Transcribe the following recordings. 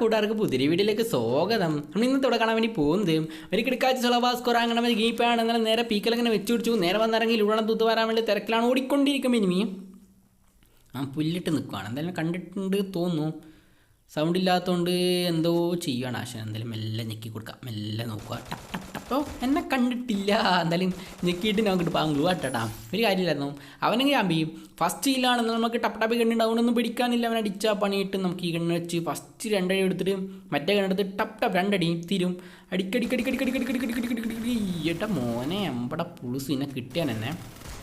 കൂട്ടുകാർക്ക് പുതിരി വീട്ടിലേക്ക് സ്വാഗതം. നമ്മൾ ഇന്ന് ഇവിടെ കാണാൻ വേണ്ടി പോകുന്നത് ഒരു കിടക്കാച്ച സുളഭാസ്കോർ അങ്ങനെ ഗീപ്പാണ്. എന്നാലും നേരെ പീക്കലങ്ങനെ വെച്ചു പിടിച്ചു. നേരെ വന്നിറങ്ങി ഉടനെ തൂത്ത് വരാൻ വേണ്ടി തിരക്കിലാണ് ഓടിക്കൊണ്ടിരിക്കും ഇനിമി ആ പുല്ലിട്ട് നിൽക്കുവാണ് എന്തായാലും കണ്ടിട്ടുണ്ട് തോന്നുന്നു. സൗണ്ട് ഇല്ലാത്തതുകൊണ്ട് എന്തോ ചെയ്യുകയാണ് ആശാൻ. എന്തായാലും മെല്ലെ ഞെക്കി കൊടുക്കാം. മെല്ലെ നോക്കുക. ഓ എന്നെ കണ്ടിട്ടില്ല. എന്തായാലും ഞെക്കിയിട്ട് ഞാൻ കിട്ടും പാങ്ക് കേട്ടാ ഒരു കാര്യമില്ലായിരുന്നു. അവനെങ്കിൽ ഞാൻ ചെയ്യും ഫസ്റ്റ് ഇല്ലാണെന്ന് നമുക്ക് ടപ്പ് ടപ്പ് കണ്ടുണ്ടാവുന്നൊന്നും പിടിക്കാനില്ല. അവൻ അടിച്ചാൽ പണിയിട്ട് നമുക്ക് ഈ കണ്ണ് വെച്ച് ഫസ്റ്റ് രണ്ടടി എടുത്തിട്ട് മറ്റേ കണ്ണെടുത്ത് ടപ്പ് ടപ്പ് രണ്ടടി തീരും. അടിക്കടിക്കടിക്കടിക്കടിക്കടിക്കടിക്കടിക്കടിക്കടി ഏട്ടാ മോനെ അമ്പട പുളുസ് ഇന്നെ കിട്ടിയാൻ എന്നെ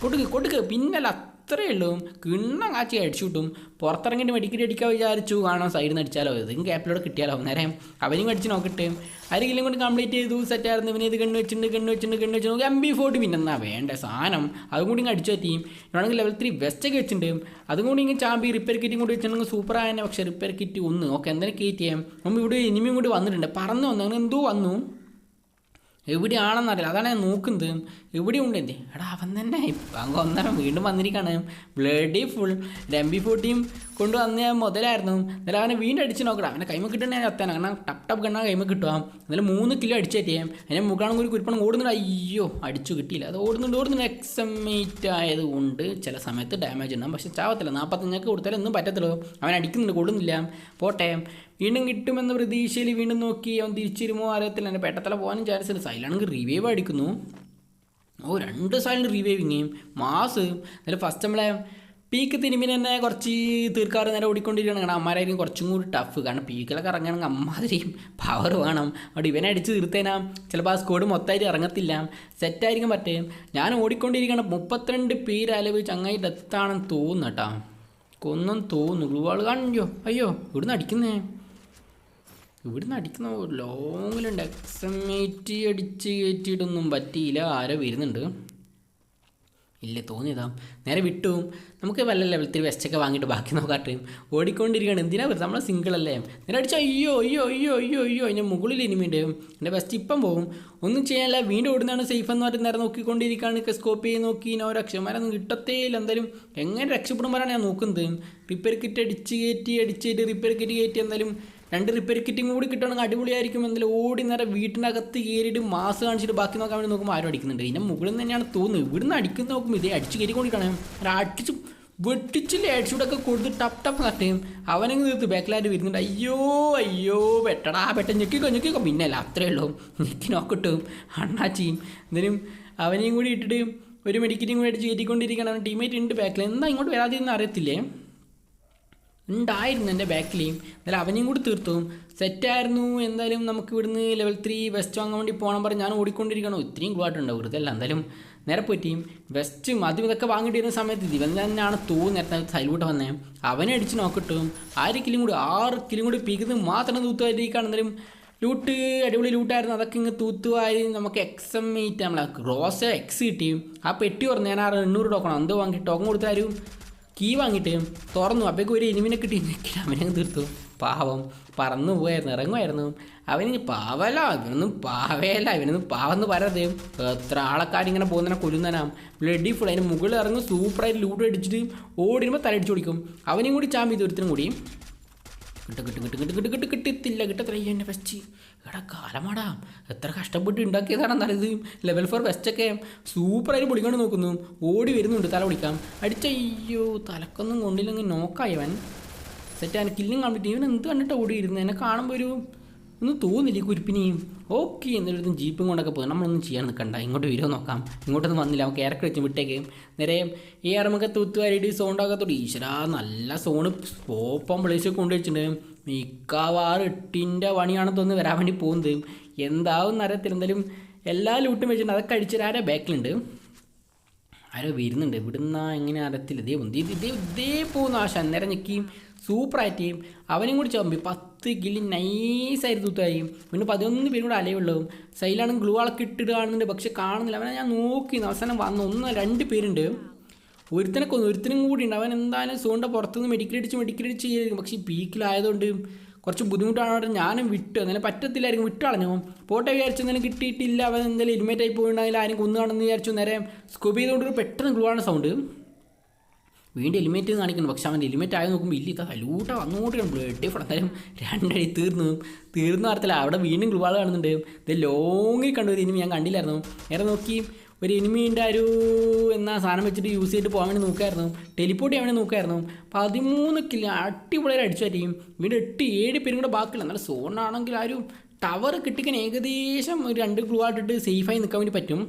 കൊടുക്ക് കൊടുക്ക് പിന്നല്ല അത്രയേ ഉള്ളൂ. കിണ്ണം കാച്ചി അടിച്ചു കിട്ടും. പുറത്തിറങ്ങിയിട്ട് മെഡിക്കറ്റ് അടിക്കാൻ വിചാരിച്ചു. കാണാൻ സൈഡിൽ നിന്ന് അടിച്ചാലോ? ഇതും ക്യാപ്പിലൂടെ കിട്ടിയാലോ? നേരെ അവനും അടിച്ച് നോക്കട്ടെ. ആരെങ്കിലും കൊണ്ട് കംപ്ലീറ്റ് ചെയ്തു സെറ്റായിരുന്നു ഇവനെ ഇത് കണ്ണു വെച്ചിട്ടുണ്ട് കണ്ണു വെച്ചിട്ടുണ്ട് കണ്ണു വെച്ച് നോക്കി എം ബി ഫോർട്ടി പിന്നെ എന്നാ വേണ്ട സാധനം. അതും കൂടി ഇങ്ങനെ അടിച്ചു പറ്റിയും ഇവനാണെങ്കിൽ ലെവൽ ത്രീ വെസ്റ്റ് ഒക്കെ വെച്ചിട്ടുണ്ട്. അതും കൂടി ഇങ്ങനെ ചാമ്പി റിപ്പയർ കിറ്റും കൂടി വെച്ചിട്ടുണ്ടെങ്കിൽ സൂപ്പർ ആയതിനെ പക്ഷേ റിപ്പയർ കിറ്റ് ഒന്ന്. ഓക്കെ എന്തായാലും കയറ്റി ചെയ്യാം. നമ്മൾ ഇവിടെ ഇനിമയും കൂടി വന്നിട്ടുണ്ട്. പറന്ന് വന്നു. അങ്ങനെ എന്തോ വന്നു. എവിടെയാണെന്നറിയില്ല. അതാണ് ഞാൻ നോക്കുന്നത്. എവിടെ ഉണ്ട് എന്റെ എടാ അവൻ തന്നെ. അങ്ങ് ഒന്നരം വീണ്ടും വന്നിരിക്കുകയാണ് ബ്ലഡി ഫുൾ ഡംബി ഫോട്ടിയും കൊണ്ട് വന്ന ഞാൻ മുതലായിരുന്നു. എന്നാലും അവനെ വീണ്ടും അടിച്ച് നോക്കണം. അവനെ കൈമ കിട്ടണ ഞാൻ എത്താൻ കാരണം ടപ്പ് ടപ്പ് കണ്ണാൽ കൈമ കിട്ടുക. എന്നാലും മൂന്ന് കിലോ അടിച്ചേറ്റേ അതിനെ മുഖാണെങ്കിൽ കുരുപ്പണം ഓടുന്നുണ്ട്. അയ്യോ അടിച്ചു കിട്ടിയില്ല. അത് ഓടുന്നുണ്ട് ഓടുന്നുണ്ട്. എക്സമേറ്റ് ആയതുകൊണ്ട് ചില സമയത്ത് ഡാമേജ് ഉണ്ടാകും. പക്ഷെ ചാവത്തില്ല. നാൽപ്പത്തഞ്ചൊക്കെ കൊടുത്താലും ഒന്നും പറ്റത്തില്ലോ അവൻ അടിക്കുന്നുണ്ട് കൊടുന്നില്ല പോട്ടെ. വീണ്ടും കിട്ടുമെന്ന പ്രതീക്ഷയിൽ വീണ്ടും നോക്കി അവൻ തിരിച്ചിരുമോ അറിയത്തില്ല എന്റെ പെട്ടത്തല പോകാനും ചാൻസ് ഉണ്ട് സൈലാണെങ്കിൽ റിവൈവ് അടിക്കുന്നു. ഓ രണ്ട് സൈലന്റ് റിവൈവിങ്ങും മാസ് നല്ല ഫസ്റ്റ് നമ്മളെ പീക്ക് തിരുമ്പിന് തന്നെ കുറച്ച് തീർക്കാറ് നേരെ ഓടിക്കൊണ്ടിരിക്കുകയാണ്. കാരണം അമ്മാരായിരിക്കും കുറച്ചും കൂടി ടഫ് കാരണം പീക്കിലൊക്കെ ഇറങ്ങണമെങ്കിൽ അമ്മാതിരിയും പവർ വേണം. അവിടെ ഇവനെ അടിച്ച് തീർത്തേനാ. ചിലപ്പോൾ ആ സ്കോഡ് മൊത്തമായിട്ട് ഇറങ്ങത്തില്ല. സെറ്റായിരിക്കും പറ്റേ ഞാൻ ഓടിക്കൊണ്ടിരിക്കുകയാണ്. മുപ്പത്തിരണ്ട് പേര് അലവ് ചങ്ങായി ഡെത്താണെന്ന് തോന്നുന്നു കേട്ടോ. കൊന്നും തോന്നുന്നു. ഗ്ലൂവാൾ കാണിയോ അയ്യോ ഇവിടുന്ന് അടിക്കുന്നേ? ഇവിടുന്ന് അടിക്കുന്ന ലോങ്ങിലുണ്ട് എക്സമേറ്റ് അടിച്ച് കയറ്റിയിട്ടൊന്നും പറ്റിയില്ല. ആരോ വരുന്നുണ്ട്. ഇല്ല തോന്നിയതാ. നേരെ വിട്ടു. നമുക്ക് വല്ല ലെവലത്തിൽ വെസ്റ്റൊക്കെ വാങ്ങിയിട്ട് ബാക്കി നോക്കാട്ടെ ഓടിക്കൊണ്ടിരിക്കുകയാണ്. എന്തിനാ വരുന്നത് നമ്മളെ സിംഗിൾ അല്ലേ? നേരെ അടിച്ചാൽ അയ്യോ അയ്യോ അയ്യോ അയ്യോ അയ്യോ. അതിന്റെ മുകളിൽ ഇനിമിയുണ്ട് എന്റെ വെസ്റ്റ് ഇപ്പം പോകും ഒന്നും ചെയ്യാനില്ല. വീണ്ടും ഓടുന്നതാണ് സേഫ് എന്ന് പറഞ്ഞ് നേരെ നോക്കിക്കൊണ്ടിരിക്കുകയാണ്. സ്കോപ്പ് ചെയ്ത് നോക്കി. ഓരോ രക്ഷമാരൊന്നും കിട്ടത്തേ ഇല്ല എന്തായാലും എങ്ങനെ രക്ഷപ്പെടുമ്പോഴാണ് ഞാൻ നോക്കുന്നത്. റിപ്പയർ കിറ്റ് അടിച്ച് കയറ്റി അടിച്ചിട്ട് റിപ്പയർ കിറ്റ് കയറ്റി. എന്തായാലും രണ്ട് റിപ്പയർ കിറ്റും കൂടി കിട്ടുകയാണെങ്കിൽ അടിപൊളിയായിരിക്കും. എന്നാലും ഓടി നേരെ വീട്ടിനകത്ത് കയറിയിട്ട് മാസ് കാണിച്ചിട്ട് ബാക്കി നോക്കാൻ വേണ്ടി നോക്കുമ്പോൾ ആരും അടിക്കുന്നുണ്ട്. ഇതിന്റെ മുകളിൽ തന്നെയാണ് തോന്നുന്നത്. ഇവിടുന്ന് അടിക്കുന്ന നോക്കുമ്പോൾ ഇതേ അടിച്ച് കയറിക്കൊണ്ടിരിക്കണം അടിച്ച് വെട്ടിച്ചില്ല അടിച്ചൂടൊക്കെ കൊടുത്ത് ടപ്പ് ടപ്പ് നട്ടയും അവനങ്ങ് തീർത്ത് ബാക്കിലായിട്ട് വരുന്നുണ്ട്. അയ്യോ അയ്യോ പെട്ടടാ പെട്ടെന്ന് ഞെക്കിക്കോ ഞെക്കിക്കോ. പിന്നെ അല്ല അത്രേ ഉള്ളൂ. ഞെക്കി നോക്കട്ടും. അണ്ണാച്ചിയും എന്തായാലും അവനെയും കൂടി ഇട്ടിട്ട് ഒരു മെഡിക്കറ്റും കൂടി അടിച്ച് കയറ്റിക്കൊണ്ടിരിക്കണം ടീമേറ്റ് ഉണ്ട് ബാക്കിൽ എന്താ ഇങ്ങോട്ട് വരാതെന്ന് അറിയത്തില്ലേ? ഉണ്ടായിരുന്നു എന്റെ ബാക്കിലെയും. എന്നാലും അവനെയും കൂടി തീർത്തു സെറ്റായിരുന്നു. എന്തായാലും നമുക്ക് ഇവിടുന്ന് ലെവൽ ത്രീ വെസ്റ്റ് വാങ്ങാൻ വേണ്ടി പോകണം പറഞ്ഞ് ഞാൻ ഓടിക്കൊണ്ടിരിക്കണോ ഇത്രയും ഗ്ലാട്ടുണ്ടാവും വെറുതെ അല്ല. എന്തായാലും നേരെ പറ്റിയും വെസ്റ്റ് ആദ്യം ഇതൊക്കെ വാങ്ങിയിട്ടിരുന്ന സമയത്ത് ഇവൻ തന്നെയാണ് തൂ നേരത്തെ സൈലോട്ട് വന്നേ. അവനെ അടിച്ച് നോക്കിട്ടു ആറ് കിലും കൂടി ആറ് കിലും കൂടി പീക്കുന്നത് മാത്രം തൂത്തുമായിരിക്കുകയാണ് എന്തായാലും ലൂട്ട് അടിപൊളി ലൂട്ടായിരുന്നു അതൊക്കെ ഇങ്ങ് തൂത്തുവായി നമുക്ക് എക്സ് എം മീറ്റ് നമ്മളെ ഗ്രോസ് എക്സ് കിട്ടിയും ആ പെട്ടി പറഞ്ഞു ഞാൻ ആ എണ്ണൂറ് ടോക്കണം എന്തോ വാങ്ങി ടോക്കൺ കൊടുത്താലും കീ വാങ്ങിയിട്ട് തുറന്നു. അപ്പോഴേക്കും ഒരു എനിമിനെ കിട്ടി. അവനെ തീർത്തു. പാവം. പറന്നു പോയായിരുന്നു. ഇറങ്ങുമായിരുന്നു. അവന് പാവല്ല. ഇവനൊന്നും പാവയല്ല. ഇവനൊന്നും പാവെന്ന് പറയരുത്. എത്ര ആളക്കാരിങ്ങനെ പോകുന്നതിനെ കൊല്ലുന്നതിനാം ബ്ലഡി ഫുൾ അതിന് മുകളിൽ ഇറങ്ങും സൂപ്പറായിട്ട് ലൂട്ട് അടിച്ചിട്ട് ഓടിയുമ്പോൾ തലടിച്ച് കൊടുക്കും അവനെയും കൂടി ചാമ്പി തീർത്തിനും കൂടി. കിട്ടും കിട്ടും കിട്ടും കിട്ടും കിട്ടും കിട്ടും കിട്ടത്തില്ല. കിട്ടത്തില്ല എന്റെ വെസ്റ്റ് എടാ കാലമാടാ. എത്ര കഷ്ടപ്പെട്ട് ഉണ്ടാക്കിയതാണെന്നറിയത് ലെവൽ ഫോർ വെസ്റ്റൊക്കെ സൂപ്പറായിട്ട് പൊളിക്കൊണ്ട് നോക്കുന്നു. ഓടി വരുന്നുണ്ട് തല പൊളിക്കാം. അടിച്ചയ്യോ തലക്കൊന്നും കൊണ്ടില്ലെങ്കിൽ നോക്കായവൻ സെറ്റ് അവൻ കില്ലും കണ്ടിട്ട് ഇവൻ എന്ത് കണ്ടിട്ട് ഓടി ഇരുന്നത് എന്നെ കാണുമ്പോൾ ഒരു ഒന്നും തോന്നില്ല ഈ കുരിപ്പിനെയും ഓക്കെ എന്നിടത്തും ജീപ്പും കൊണ്ടൊക്കെ പോകും നമ്മളൊന്നും ചെയ്യാൻ നിൽക്കണ്ട ഇങ്ങോട്ട് വരുമോ നോക്കാം. ഇങ്ങോട്ടൊന്നും വന്നില്ല. നമുക്ക് ഇറക്കി വെച്ച് വിട്ടേക്ക്. നേരെ ഈ ഇറമൊക്കെ തൂത്തുവാരിയിട്ട് സൗണ്ടാകത്തോട് ഈശ്വര നല്ല സോണ് പോപ്പം പ്ലേസ് കൊണ്ടുവച്ചിട്ടുണ്ട്. മിക്കവാറും എട്ടിന്റെ പണിയാണ് തോന്നുന്നു വരാൻ വേണ്ടി പോകുന്നത്. എന്താവും അറിയത്തില്ല എന്തായാലും എല്ലാ ലൂട്ടും വെച്ചിട്ടുണ്ട്. അതൊക്കെ അടിച്ചിട്ട് ആരെ ബാക്കിലുണ്ട്. ആരോ വരുന്നുണ്ട്. ഇവിടുന്ന് എങ്ങനെ അറിയത്തില്ല. ഇതേ ഇതേ ഇതേ ഇതേ പോകുന്നു. ആശ അന്നേരം ഞെക്കിയും സൂപ്പറായിട്ടേയും അവനും കൂടി ചമ്പി പത്ത് കിലി നൈസായിട്ട് തൂത്തായി പിന്നെ പതിനൊന്ന് പേരും കൂടെ അലയുള്ളതും സൈലാണെങ്കിൽ ഗ്ലൂ ആളൊക്കെ ഇട്ടിട്ട് കാണുന്നുണ്ട് പക്ഷെ കാണുന്നില്ല. അവനെ ഞാൻ നോക്കി അവസാനം വന്ന ഒന്ന് രണ്ട് പേരുണ്ട്. ഒരുത്തനെ കൊന്നു ഒരുത്തനും കൂടി ഉണ്ട്. അവൻ എന്തായാലും സോണിന്റെ പുറത്തുനിന്ന് മെഡിക്കൽ അടിച്ച് മെഡിക്കൽ അടിച്ച് പക്ഷേ ഈ പീക്കിലായതുകൊണ്ട് കുറച്ച് ബുദ്ധിമുട്ടാണ് ഞാനും വിട്ടു. അങ്ങനെ പറ്റത്തില്ലായിരിക്കും. വിട്ടുകളഞ്ഞു പോട്ടെ വിചാരിച്ചു. കിട്ടിയിട്ടില്ല. അവൻ എന്തെങ്കിലും ഇരുമേറ്റ് ആയി പോയിട്ടുണ്ടെങ്കിൽ ആരും കൊന്നു കാണുമെന്ന് വിചാരിച്ചു. നേരെ സ്കൂബ് ചെയ്തുകൊണ്ട് പെട്ടെന്ന് ഗ്ലൂ ആണ് സൗണ്ട് വീണ്ടും എലിമേറ്റ് കാണിക്കുന്നു. പക്ഷെ അവന്റെ എലിമേറ്റ് ആയി നോക്കുമ്പോൾ ഇല്ല ഇതാ ലൂട്ട വന്നുകൊണ്ടിരിക്കണം ബ്ലഡ് ഫടത്താലും രണ്ടടി തീർന്നു. തീർന്നു അറിയത്തില്ല. അവിടെ വീണ്ടും ഗ്ലുവാൾ കാണുന്നുണ്ട്. ഇത് ലോങ്ങിൽ കണ്ടു. ഇനിമി ഞാൻ കണ്ടില്ലായിരുന്നു. നേരെ നോക്കി. ഒരു എനിമീന്റെ ഒരു എന്നാ സാധനം വെച്ചിട്ട് യൂസ് ചെയ്തിട്ട് പോകാൻ വേണ്ടി നോക്കായിരുന്നു. ടെലിപ്പോർട്ട് ചെയ്യാൻ വേണ്ടി നോക്കായിരുന്നു. പതിമൂന്ന് കില്ല അടിപൊളിയായി അടിച്ചു പറ്റിയും വീണ്ടും എട്ട് ഏഴ് പേരും കൂടെ ബാക്കിയില്ല നല്ല സോണാണെങ്കിൽ ആ ഒരു ടവർ കിട്ടിക്കാൻ ഏകദേശം ഒരു രണ്ട് ഗ്ലൂ ആയിട്ടിട്ട് സേഫായി നിൽക്കാൻ വേണ്ടി പറ്റും.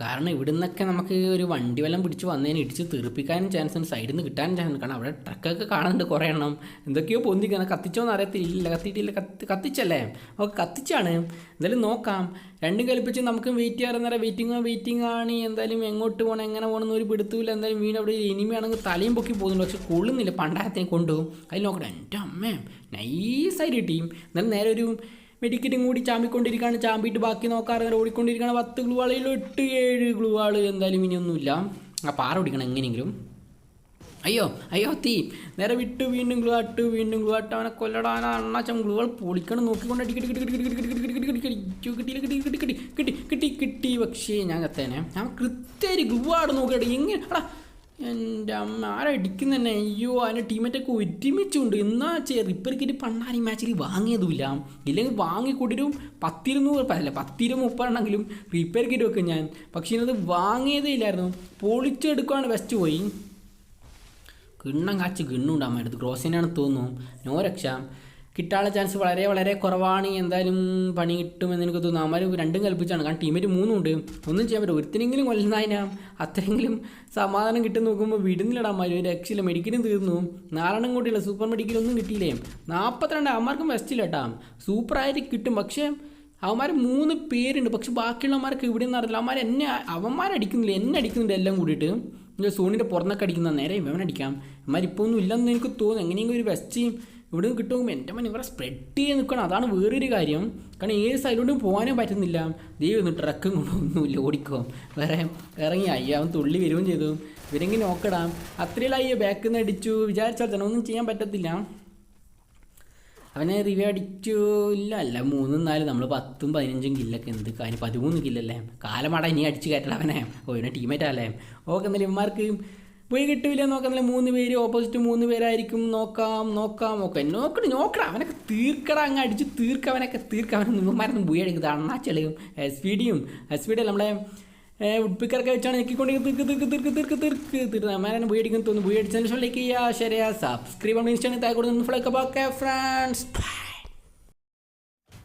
കാരണം ഇവിടെ നിന്നൊക്കെ നമുക്ക് ഒരു വണ്ടി വല്ലതും പിടിച്ച് വന്നതിന് ഇടിച്ച് തീർപ്പിക്കാനും ചാൻസ് ഉണ്ട്. സൈഡിൽ നിന്ന് കിട്ടാനും ചാൻസ് ഉണ്ട്. കാരണം അവിടെ ട്രക്കൊക്കെ കാണുന്നുണ്ട് കുറേ എണ്ണം. എന്തൊക്കെയോ പൊന്തിക്കണം കത്തിച്ചോന്ന് അറിയത്തില്ല. കത്തിയിട്ടില്ല. കത്തി കത്തിച്ചല്ലേ? ഓക്കെ കത്തിച്ചാണ്. എന്തായാലും നോക്കാം. രണ്ടും കൽപ്പിച്ച് നമുക്ക് വെയിറ്റ് ചെയ്യാറ് നേരം വെയിറ്റിംഗ് വെയിറ്റിംഗ് ആണ്. എന്തായാലും എങ്ങോട്ട് പോകണം എങ്ങനെ പോകണമെന്ന് ഒരു പിടുത്തൂല്ല എന്തായാലും വീണ് അവിടെ ഇനിമയാണെങ്കിൽ തലയും പൊക്കി പോകുന്നുണ്ട്. പക്ഷെ കൊള്ളുന്നില്ല. പണ്ടാരത്തിനെ കൊണ്ടുപോകും. അതിൽ നോക്കട്ടെ. എന്റെ അമ്മേ. നൈസായിട്ട് കിട്ടിയും എന്നാലും നേരെ ഒരു മെഡിക്കറ്റും കൂടി ചാമ്പിക്കൊണ്ടിരിക്കുകയാണ്. ചാമ്പിയിട്ട് ബാക്കി നോക്കാറ് ഓടിക്കൊണ്ടിരിക്കുകയാണ്. പത്ത് ഗ്ലൂ എട്ട് ഏഴ് ഗ്ലൂ എന്തായാലും എന്തായാലും ഇനിയൊന്നുമില്ല ആ പാറ പിടിക്കണം എങ്ങനെയെങ്കിലും. അയ്യോ അയ്യോ തീ നേരെ വിട്ട് വീണ്ടും ഗ്ലൂ ആട്ട് വീണ്ടും ഗ്ലൂ ആട്ട്. അവനെ കൊല്ലടാൻ അണ്ണാച്ചം ഗ്ലൂകൾ പൊളിക്കണം. നോക്കിക്കൊണ്ട് കിട്ടി കിട്ടി കിട്ടി കിട്ടി കിട്ടി കിട്ടി കിട്ടി കിട്ടി കിട്ടി കിട്ടി കിട്ടി കിട്ടി കിട്ടി കിട്ടി. പക്ഷേ ഞാൻ കത്തേനെ. ഞാൻ കൃത്യമായിട്ട് ഗ്ലൂ ആട് നോക്കിയിട്ട് എങ്ങനെ? എടാ എന്റെ അമ്മ. ആരടിക്കുന്ന തന്നെ അയ്യോ അതിന്റെ ടീമേറ്റൊക്കെ ഒരുമിച്ചുണ്ട്. എന്നാ ചെയ്യ? റിപ്പർ പണ്ടാൻ പണ്ടാരി മാച്ചിൽ വാങ്ങിയതുമില്ല. ഇല്ലെങ്കിൽ വാങ്ങിക്കൂട്ടിരും. പത്തിരുന്നൂറ് അല്ല പത്തിരു മുപ്പതെണ്ണെങ്കിലും റിപ്പയർ കിറ്റ് വെക്കും ഞാൻ. പക്ഷേ ഇന്നത് വാങ്ങിയതേ ഇല്ലായിരുന്നു. പൊളിച്ചെടുക്കുകയാണ് വെസ്റ്റ് പോയി. കിണ്ണം കാച്ച് കിണ്ണുണ്ടാകുമായിരുന്നു ഗ്രോസിനാണ് തോന്നുന്നു. നോ രക്ഷ. കിട്ടാനുള്ള ചാൻസ് വളരെ വളരെ കുറവാണ്. എന്തായാലും പണി കിട്ടുമെന്ന് എനിക്ക് തോന്നുന്നു. അമ്മ രണ്ടും കൽപ്പിച്ചാണ് കാരണം ടീമേറ്റ് മൂന്നും ഉണ്ട് ഒന്നും ചെയ്യാൻ പറ്റും ഒരുത്തിനെങ്കിലും കൊല്ലുന്നതിനാ അത്രയെങ്കിലും സമാധാനം കിട്ടും നോക്കുമ്പോൾ വിടുന്നില്ലടാ അമ്മ ഒരു രക്ഷയില്ല. മെഡിക്കലും തീർന്നു. നാലെണ്ണം കൂട്ടിയില്ല സൂപ്പർ മെഡിക്കലൊന്നും കിട്ടിയില്ലേ? നാൽപ്പത്തിരണ്ട് അമ്മമാർക്കും വെസ്റ്റില്ല കേട്ടാ സൂപ്പറായിട്ട് കിട്ടും. പക്ഷേ അവന്മാർ മൂന്ന് പേരുണ്ട്. പക്ഷെ ബാക്കിയുള്ളവന്മാർക്ക് ഇവിടെ നിന്ന് അറിയില്ല. അവന്മാർ എന്നെ അവന്മാരടിക്കുന്നില്ല എന്നെ അടിക്കുന്നുണ്ട് എല്ലാം കൂടിയിട്ട്. സോണിന്റെ പുറന്നൊക്കെ അടിക്കുന്ന നേരെ ഇവനടിക്കാം അവന്മാർ ഇപ്പോൾ ഒന്നും ഇല്ലെന്ന് എനിക്ക് തോന്നുന്നു. എങ്ങനെയെങ്കിലും ഒരു വെസ്റ്റ് ഇവിടെ നിന്ന് കിട്ടുമ്പോൾ എന്റെ മൻ ഇവിടെ സ്പ്രെഡ് ചെയ്ത് നിൽക്കണം. അതാണ് വേറൊരു കാര്യം. കാരണം ഏത് സൈഡിലോട്ടും പോകാനേ പറ്റുന്നില്ല. ദൈവം ഒന്ന് ട്രക്കും കൊണ്ടൊന്നുമില്ല ഓടിക്കോ. വേറെ ഇറങ്ങി. അയ്യ അവൻ തുള്ളി വരികയും ചെയ്തു. ഇവരെങ്കിൽ നോക്കടാം. അത്രയും അയ്യോ ബാക്കിൽ നിന്ന് അടിച്ചു. വിചാരിച്ചാൽ തന്നെ ഒന്നും ചെയ്യാൻ പറ്റത്തില്ല. അവനെ റിവ്യൂ അടിച്ചു. ഇല്ല അല്ല മൂന്നും നാലും നമ്മൾ പത്തും പതിനഞ്ചും കില്ലൊക്കെ എന്ത് കാര്യം പതിമൂന്ന് കില്ലല്ലേ? കാലമാടാ ഇനി അടിച്ച് കയറ്റല അവനെ. ഓ ഇവനെ ടീമേറ്റ് അല്ലേ ഓക്കെ എന്നാലും ഇവന്മാർക്ക് പോയി കിട്ടില്ല നോക്കാം മൂന്ന് പേര് ഓപ്പോസിറ്റ് മൂന്ന് പേരായിരിക്കും. നോക്കാം നോക്കാം നോക്കാം. നോക്കണം നോക്കണം അവനൊക്കെ തീർക്കട. അങ്ങ് അടിച്ച് തീർക്ക അവനൊക്കെ തീർക്ക. അവനെ നിമ്മമാരൊന്നും പോയി അടിക്കുന്നത് അണ്ണാച്ചെളിയും എസ് പി ഡിയും എസ് പി ഡി നമ്മളെ ഉഡ്പിക്കറൊക്കെ വെച്ചാണ് ഞെക്കിക്കൊണ്ട് തീർക്ക് തീർക്ക് തീർക്ക് തീർക്ക് തീർക്ക് തീർക്ക്. അമ്മേനെ പോയി അടിക്കുന്നു തോന്നുന്നു. പോയി അടിച്ചതിന് ശേഷം ലൈക്ക് ചെയ്യുക ശരിയാ സബ്സ്ക്രൈബ് ഇൻസ്റ്റാണ് താഴെ കൊടുത്ത് ഫ്ലൈക്ക് ഫ്രണ്ട്സ്